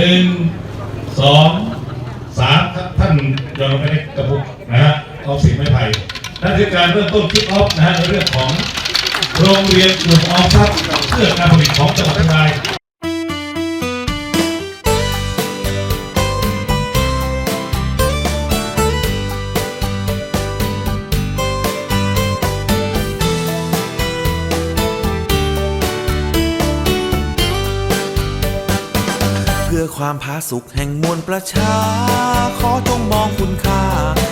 หนึ่งสองสามท่านยอมไปในกระปุกนะฮะเอาสินไม้ไผ่นั่นคือการเริ่มต้นคิดออฟนะฮะในเรื่องของโรงเรียนกลุ่มออมทรัพย์เพื่อการผลิตของจังหวัดเชียงราย พื่อความผาสุกแห่งมวลประชา ขอจงมองคุณค่า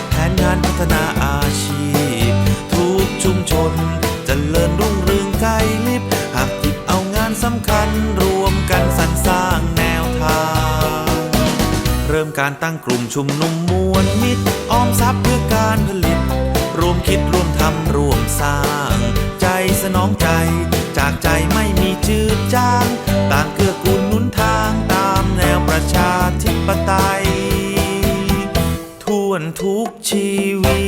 แผนงานพัฒนาอาชีพ ทุกชุมชนจเจริญรุ่งเรืองไกลลิบหากหยิบเอางานสำคัญรวมกันสรรสร้างแนวทาง เริ่มการตั้งกลุ่มชุมนุมมวลมิตรออมทรัพย์เพื่อการผลิต รวมคิดรวมทำรวมสร้าง ใจสนองใจจากใจไม่มีจืดจา ทุกชีวี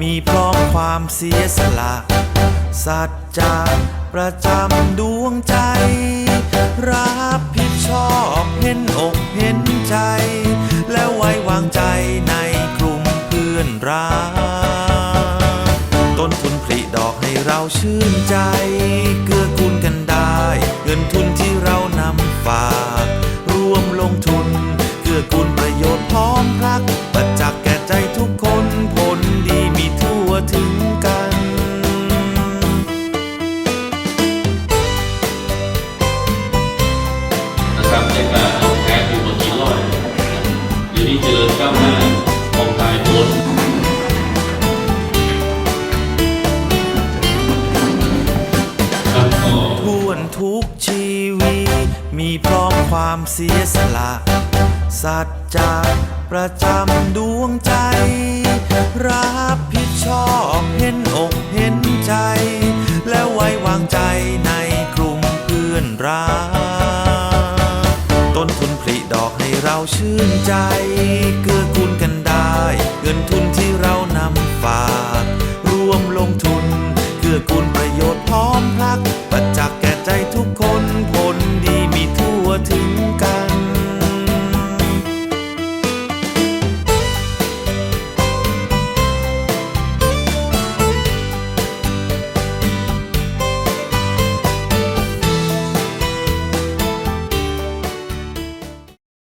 มีพร้อมความเสียสละ สัจจะประจำดวงใจ รับผิดชอบเห็นอกเห็นใจ และไว้วางใจในกลุ่มเพื่อนรักต้นทุนผลิดอกให้เราชื่นใจ เกื้อกูล นะครับจากการเอาแก๊สอยู่บนกี่ร้อยเดี๋ยวนี้เจริญก้าวหน้ามองทายโอนท่วนทุกชีวีมีพร้อมความเสียสละ สัจจะประจำดวงใจ รับผิดชอบเห็นอกเห็นใจ และไว้วางใจในกลุ่มเพื่อนรัก อกให้เราชื่นใจ เกื้อกูลกันได้ เงินทุนที่เรานำฝากรวมลงทุน เกื้อกูล